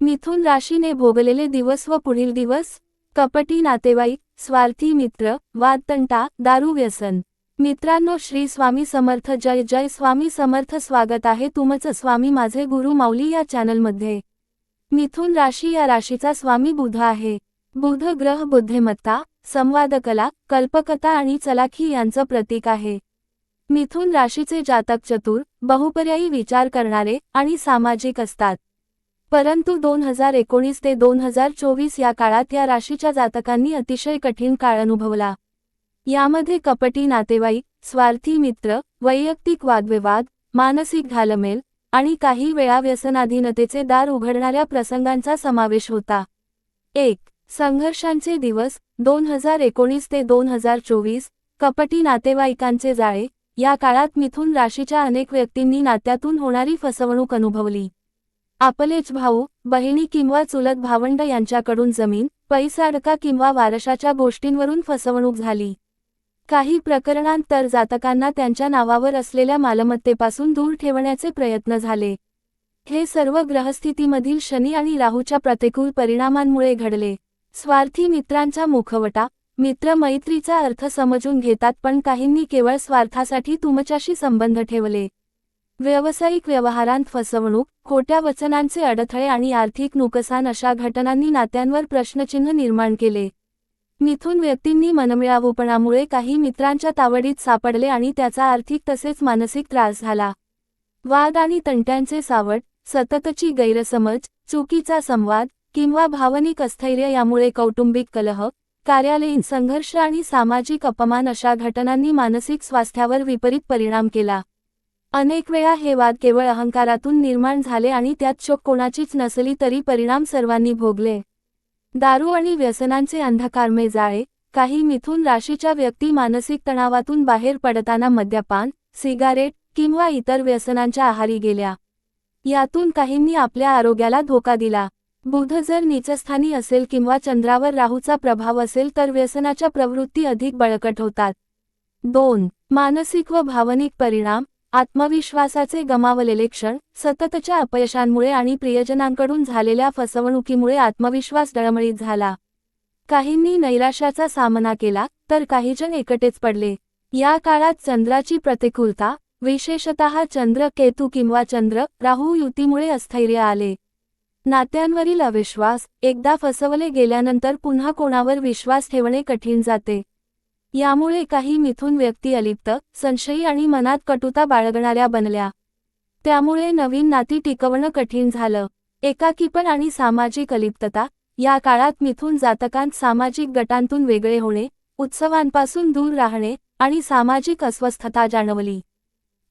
मिथुन राशीने भोगलेले दिवस व पुढील दिवस कपटी नातेवाईक स्वार्थी मित्र वादतंटा दारू व्यसन. मित्रांनो श्री स्वामी समर्थ जय जय. स्वामी समर्थ स्वागत आहे तुमचं. स्वामी माझे गुरु माऊली या चॅनलमध्ये. मिथुन राशी या राशीचा स्वामी बुध आहे. बुध ग्रह बुद्धिमत्ता संवादकला कल्पकता आणि चलाखी यांचं प्रतीक आहे. मिथुन राशीचे जातक चतुर बहुपर्यायी विचार करणारे आणि सामाजिक असतात. परंतु दोन हजार एकोणीस ते दोन हजार चोवीस या काळात या राशीच्या जातकांनी अतिशय कठीण काळ अनुभवला. यामध्ये कपटी नातेवाईक स्वार्थी मित्र वैयक्तिक वादविवाद मानसिक घालमेल आणि काही वेळा व्यसनाधीनतेचे दार उघडणाऱ्या प्रसंगांचा समावेश होता. एक संघर्षांचे दिवस दोन हजार एकोणीस ते दोन हजार चोवीस कपटी नातेवाईकांचे जाळे या काळात मिथुन राशीच्या अनेक व्यक्तींनी नात्यातून होणारी फसवणूक अनुभवली. आपलेच भाऊ बहिणी किंवा चुलत भावंड यांच्याकडून जमीन पैसाडका किंवा वारशाच्या गोष्टींवरून फसवणूक झाली. काही प्रकरणांत तर जातकांना त्यांच्या नावावर असलेल्या मालमत्तेपासून दूर ठेवण्याचे प्रयत्न झाले. हे सर्व ग्रहस्थितीमधील शनी आणि राहूच्या प्रतिकूल परिणामांमुळे घडले. स्वार्थी मित्रांचा मुखवटा मित्र मैत्रीचा अर्थ समजून घेतात पण काहींनी केवळ स्वार्थासाठी तुमच्याशी संबंध ठेवले. व्यावसायिक व्यवहारांत फसवणूक खोट्या वचनांचे अडथळे आणि आर्थिक नुकसान अशा घटनांनी नात्यांवर प्रश्नचिन्ह निर्माण केले. मिथून व्यक्तींनी मनमिळावूपणामुळे काही मित्रांच्या तावडीत सापडले आणि त्याचा आर्थिक तसेच मानसिक त्रास झाला. वाद आणि तंट्यांचे सावट सततची गैरसमज चुकीचा संवाद किंवा भावनिक अस्थैर्य यामुळे कौटुंबिक कलह कार्यालयीन संघर्ष आणि सामाजिक अपमान अशा घटनांनी मानसिक स्वास्थ्यावर विपरीत परिणाम केला. अनेक वेळा हे वाद केवळ अहंकारातून निर्माण झाले आणि त्यात शोक कोणाचीच नसली तरी परिणाम सर्वांनी भोगले. दारू आणि व्यसनांचे अंधकारमय जाळे काही मिथून राशीच्या व्यक्ती मानसिक तणावातून बाहेर पडताना मद्यपान सिगारेट किंवा इतर व्यसनांच्या आहारी गेल्या. यातून काहींनी आपल्या आरोग्याला धोका दिला. बुध जर नीचस्थानी असेल किंवा चंद्रावर राहूचा प्रभाव असेल तर व्यसनाच्या प्रवृत्ती अधिक बळकट होतात. दोन मानसिक व भावनिक परिणाम आत्मविश्वासाचे गमावलेले क्षण सततच्या अपयशांमुळे आणि प्रियजनांकडून झालेल्या फसवणुकीमुळे आत्मविश्वास डळमळीत झाला. काहींनी नैराश्याचा सामना केला तर काहीजण एकटेच पडले. या काळात चंद्राची प्रतिकूलता विशेषतः चंद्र केतू किंवा चंद्र राहू युतीमुळे अस्थैर्य आले. नात्यांवरील अविश्वास एकदा फसवले गेल्यानंतर पुन्हा कोणावर विश्वास ठेवणे कठीण जाते. यामुळे काही मिथून व्यक्ती अलिप्त संशयी आणि मनात कटुता बाळगणाऱ्या बनल्या. त्यामुळे नवीन नाती टिकवणं कठीण झालं. एकाकीपण आणि सामाजिक अलिप्तता या काळात मिथून जातकांत सामाजिक गटांतून वेगळे होणे उत्सवांपासून दूर राहणे आणि सामाजिक अस्वस्थता जाणवली.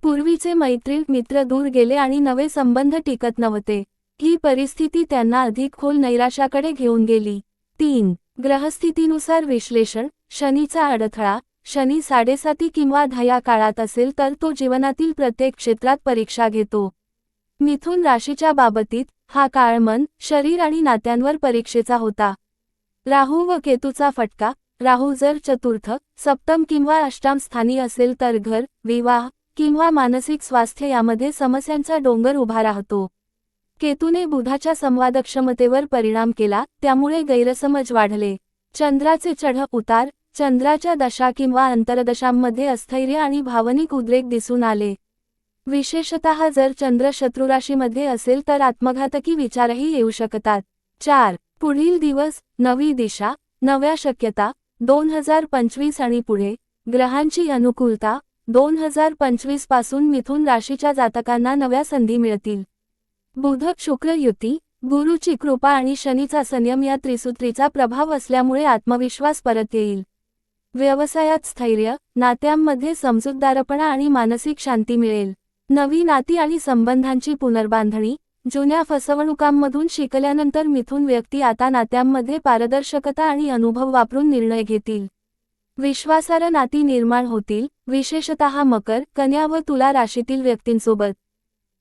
पूर्वीचे मैत्रीण मित्र दूर गेले आणि नवे संबंध टिकत नव्हते. ही परिस्थिती त्यांना अधिक खोल नैराशाकडे घेऊन गेली. तीन ग्रहस्थितीनुसार विश्लेषण शनीचा अडथळा शनी साडेसाती किंवा दहा काळात असेल तर तो जीवनातील प्रत्येक क्षेत्रात परीक्षा घेतो. मिथून राशीच्या बाबतीत हा काळ मन शरीर आणि नात्यांवर परीक्षेचा होता. राहू व केतूचा फटका राहू जर चतुर्थ सप्तम किंवा अष्टाम स्थानी असेल तर घर विवाह किंवा मानसिक स्वास्थ्य यामध्ये समस्यांचा डोंगर उभा राहतो. केतूने बुधाच्या संवादक्षमतेवर परिणाम केला त्यामुळे गैरसमज वाढले. चंद्राचे चढ उतार चंद्राच्या दशा किंवा अंतरदशांमध्ये अस्थैर्य आणि भावनिक उद्रेक दिसून आले. विशेषतः जर चंद्र शत्रुराशीमध्ये असेल तर आत्मघातकी विचारही येऊ शकतात. चार. पुढील दिवस नवी दिशा नव्या शक्यता दोन हजार पंचवीस आणि पुढे. ग्रहांची अनुकूलता दोन हजार पंचवीसपासून मिथून राशीच्या जातकांना नव्या संधी मिळतील. बुध शुक्र युती गुरुची कृपा आणि शनीचा संयम या त्रिसूत्रीचा प्रभाव असल्यामुळे आत्मविश्वास परत येईल. व्यवसायात स्थैर्य नात्यांमध्ये समजूतदारपणा आणि मानसिक शांती मिळेल. नवी नाती आणि संबंधांची पुनर्बांधणी जुन्या फसवणुकांमधून शिकल्यानंतर मिथून व्यक्ती आता नात्यांमध्ये पारदर्शकता आणि अनुभव वापरून निर्णय घेतील. विश्वासार्ह नाती निर्माण होतील विशेषतः मकर कन्या व तुला राशीतील व्यक्तींसोबत.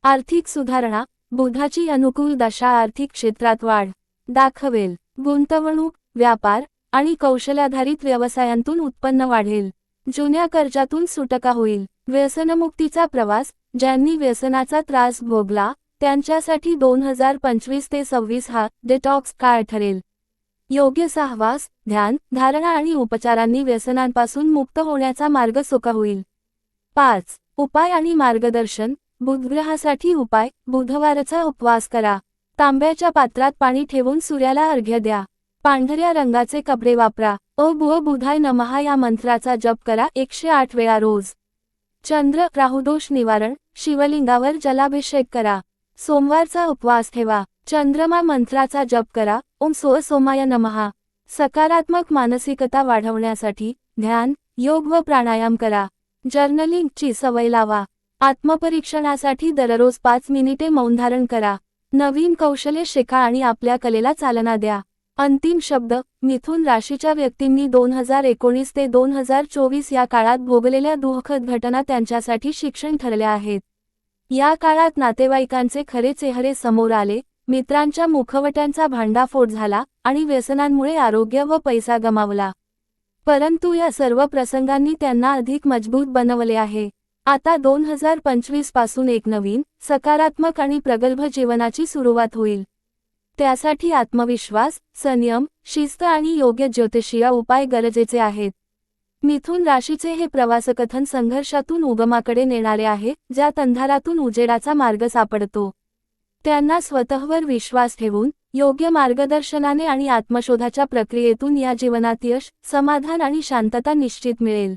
आर्थिक सुधारणा बुधाची अनुकूल दशा आर्थिक क्षेत्रात वाढ. दाखवेल. गुंतवणूक व्यापार आणि कौशल्याधारित व्यवसायांतून उत्पन्न वाढेल. जुन्या कर्जातून सुटका होईल. व्यसनमुक्तीचा प्रवास ज्यांनी व्यसनाचा त्रास भोगला त्यांच्यासाठी दोन हजार पंचवीस ते सव्वीस हा डेटॉक्स काळ ठरेल. योग्य सहवास ध्यान धारणा आणि उपचारांनी व्यसनांपासून मुक्त होण्याचा मार्ग सोका होईल. पाच. उपाय आणि मार्गदर्शन. बुधग्रहासाठी उपाय. बुधवारचा उपवास करा. तांब्याच्या पात्रात पाणी ठेवून सूर्याला अर्घ्य द्या. पांढऱ्या रंगाचे कपडे वापरा. ओ बुह बुधाय नमहा या मंत्राचा जप करा एकशे आठ वेळा रोज. चंद्र राहुदोष निवारण. शिवलिंगावर जलाभिषेक करा. सोमवारचा उपवास ठेवा. चंद्रमा मंत्राचा जप करा. ओम सो सोमाय नमहा सकारात्मक मानसिकता वाढवण्यासाठी ध्यान योग व प्राणायाम करा. जर्नलिंगची सवय लावा. आत्मपरीक्षणासाठी दररोज पाच मिनिटे मौनधारण करा. नवीन कौशल्य शिका आणि आपल्या कलेला चालना द्या. अंतिम शब्द मिथुन राशीच्या व्यक्तींनी दोन हजार एकोणीस ते दोन हजार चोवीस या काळात भोगलेल्या दुःखद घटना त्यांच्यासाठी शिक्षण ठरल्या आहेत. या काळात नातेवाईकांचे खरे चेहरे समोर आले मित्रांच्या मुखवट्यांचा भांडाफोड झाला आणि व्यसनांमुळे आरोग्य व पैसा गमावला. परंतु या सर्व प्रसंगांनी त्यांना अधिक मजबूत बनवले आहे. आता दोन हजार पंचवीसपासून एक नवीन सकारात्मक आणि प्रगल्भ जीवनाची सुरुवात होईल. त्यासाठी आत्मविश्वास संयम शिस्त आणि योग्य ज्योतिषीय उपाय गरजेचे आहेत. मिथुन राशीचे हे प्रवासकथन संघर्षातून उगमाकडे नेणारे आहे ज्यात अंधारातून उजेडाचा मार्ग सापडतो. त्यांना स्वतःवर विश्वास ठेवून योग्य मार्गदर्शनाने आणि आत्मशोधाच्या प्रक्रियेतून या जीवनात यश समाधान आणि शांतता निश्चित मिळेल.